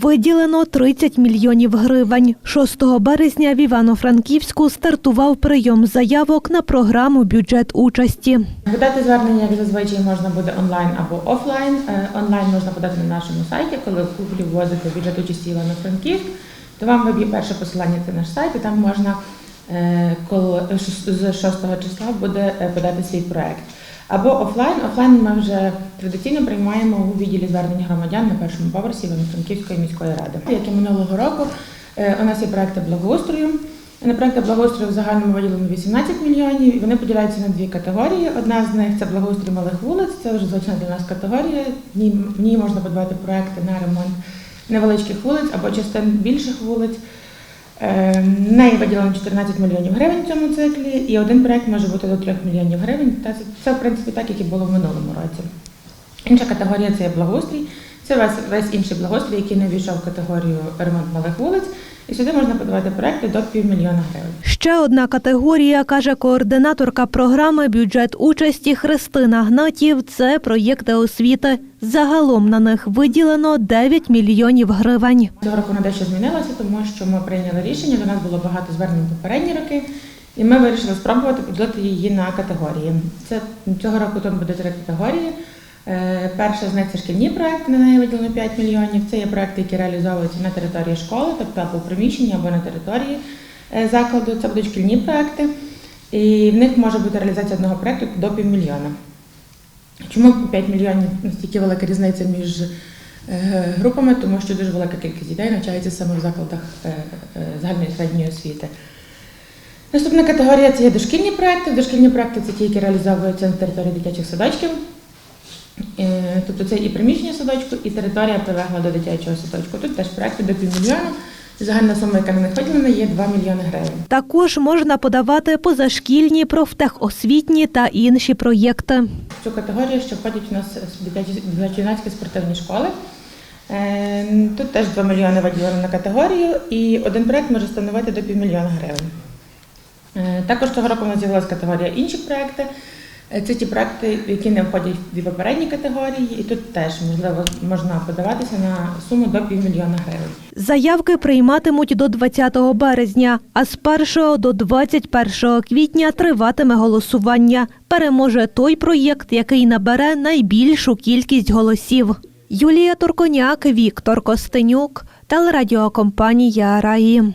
Виділено 30 мільйонів гривень. 6 березня в Івано-Франківську стартував прийом заявок на програму бюджет участі. Подати звернення, як зазвичай, можна буде онлайн або офлайн. Е, Онлайн можна подати на нашому сайті, коли в Google вводите бюджет участі Івано-Франківськ, то вам виб'є перше посилання це наш сайт, і там можна е, коли з 6 числа буде е, подати свій проект. Або офлайн. Офлайн ми вже традиційно приймаємо у відділі звернення громадян на першому поверсі Івано-Франківської міської ради. Як і минулого року, е, у нас є проекти благоустрою. На проекти благоустрою в загальному виділено 18 мільйонів, вони поділяються на дві категорії. Одна з них це благоустрій малих вулиць, це вже звична для нас категорія. В ній можна подавати проекти на ремонт невеличких вулиць або частин більших вулиць. Е, В неї виділено 14 мільйонів гривень в цьому циклі, і один проєкт може бути до 3 мільйонів гривень. Це в принципі так, як і було в минулому році. Інша категорія це є благоустрій. Це весь, весь інший благоустрій, який не війшов в категорію ремонт малих вулиць. І сюди можна подавати проекти до півмільйона гривень. Ще одна категорія, каже координаторка програми бюджет участі Христина Гнатів. Це проєкти освіти. Загалом на них виділено 9 мільйонів гривень. Цього року вона дещо змінилася, тому що ми прийняли рішення. До нас було багато звернень попередні роки, і ми вирішили спробувати поділити її на категорії. Це цього року тут буде три категорії. Е, Перша з них це шкільні проекти, на неї виділено 5 мільйонів. Це є проекти, які реалізовуються на території школи, тобто або в приміщенні, або на території е, закладу. Це будуть шкільні проекти, і в них може бути реалізація одного проекту до півмільйона. Чому 5 мільйонів настільки велика різниця між е, групами? Тому що дуже велика кількість дітей навчається саме в закладах загальної середньої освіти. Наступна категорія це є дошкільні проекти. Дошкільні проекти це ті, які реалізовуються на території дитячих садочків. Е, Тобто це і приміщення садочку, і територія прилегла до дитячого садочку. Тут теж проекти до півмільйона. Загальна сума, яка них виділена, є 2 мільйони гривень. Також можна подавати позашкільні, профтехосвітні та інші проєкти. В цю категорію ще входять у нас дитячі дитячо-юнацькі спортивні школи. Е, Тут теж 2 мільйони виділено на категорію, і один проект може становити до півмільйона гривень. Е, Також цього року у нас з'явилася категорія інші проекти. Е, Це ті проекти, які не входять в дві попередні категорії, і тут теж можливо можна подаватися на суму до півмільйона гривень. Заявки прийматимуть до 20 березня, а з 1 до 21 квітня триватиме голосування. Переможе той проєкт, який набере найбільшу кількість голосів. Юлія Турконяк, Віктор Костенюк, телерадіокомпанія Раї.